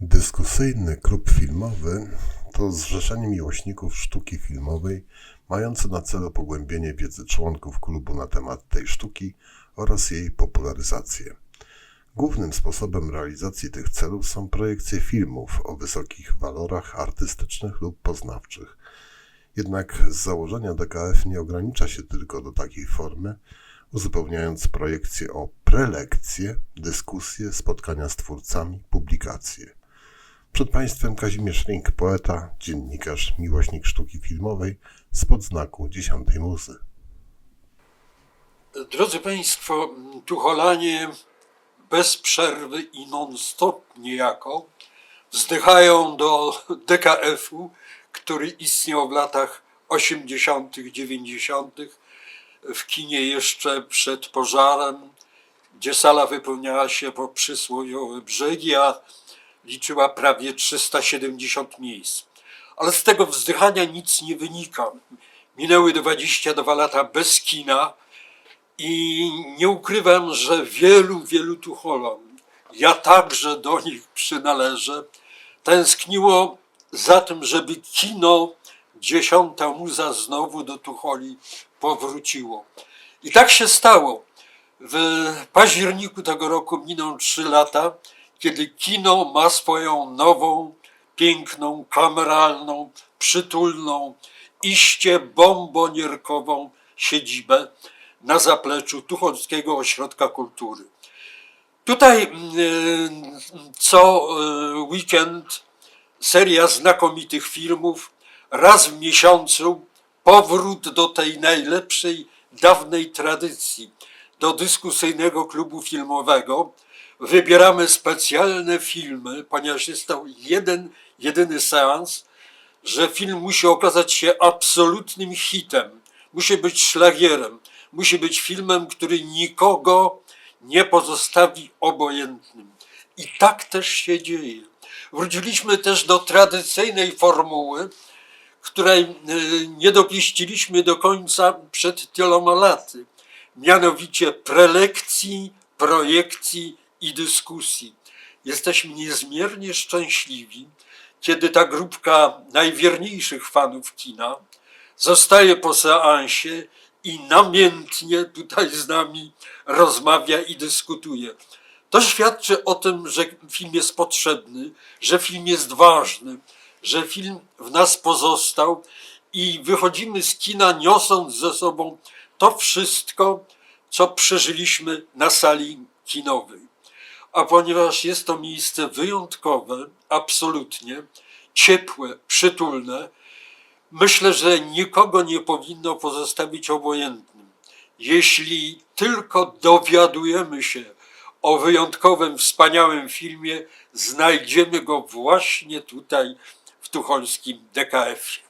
Dyskusyjny klub filmowy to zrzeszenie miłośników sztuki filmowej mające na celu pogłębienie wiedzy członków klubu na temat tej sztuki oraz jej popularyzację. Głównym sposobem realizacji tych celów są projekcje filmów o wysokich walorach artystycznych lub poznawczych. Jednak z założenia DKF nie ogranicza się tylko do takiej formy, uzupełniając projekcje o prelekcje, dyskusje, spotkania z twórcami, publikacje. Przed Państwem Kazimierz Rink, poeta, dziennikarz, miłośnik sztuki filmowej spod znaku dziesiątej muzy. Drodzy Państwo, Tucholanie bez przerwy i non-stop niejako wzdychają do DKF-u, który istniał w latach 80., 90. w kinie jeszcze przed pożarem, gdzie sala wypełniała się po przysłowiowe brzegi, a liczyła prawie 370 miejsc. Ale z tego wzdychania nic nie wynika. Minęły 22 lata bez kina, i nie ukrywam, że wielu, wielu Tucholan, ja także do nich przynależę, tęskniło za tym, żeby kino Dziesiąta Muza znowu do Tucholi powróciło. I tak się stało. W październiku tego roku miną trzy lata, kiedy kino ma swoją nową, piękną, kameralną, przytulną, iście bombonierkową siedzibę na zapleczu Tucholskiego Ośrodka Kultury. Tutaj mm, co y, weekend seria znakomitych filmów, raz w miesiącu powrót do tej najlepszej, dawnej tradycji, do dyskusyjnego klubu filmowego. Wybieramy specjalne filmy, ponieważ jest to jeden, jedyny seans, że film musi okazać się absolutnym hitem, musi być szlagierem, musi być filmem, który nikogo nie pozostawi obojętnym. I tak też się dzieje. Wróciliśmy też do tradycyjnej formuły, której e, nie dopieściliśmy do końca przed tyloma laty, mianowicie prelekcji, projekcji i dyskusji. Jesteśmy niezmiernie szczęśliwi, kiedy ta grupka najwierniejszych fanów kina zostaje po seansie i namiętnie tutaj z nami rozmawia i dyskutuje. To świadczy o tym, że film jest potrzebny, że film jest ważny, że film w nas pozostał i wychodzimy z kina niosąc ze sobą to wszystko, co przeżyliśmy na sali kinowej. A ponieważ jest to miejsce wyjątkowe, absolutnie ciepłe, przytulne, myślę, że nikogo nie powinno pozostawić obojętnym. Jeśli tylko dowiadujemy się o wyjątkowym, wspaniałym filmie, znajdziemy go właśnie tutaj w tucholskim DKF-ie.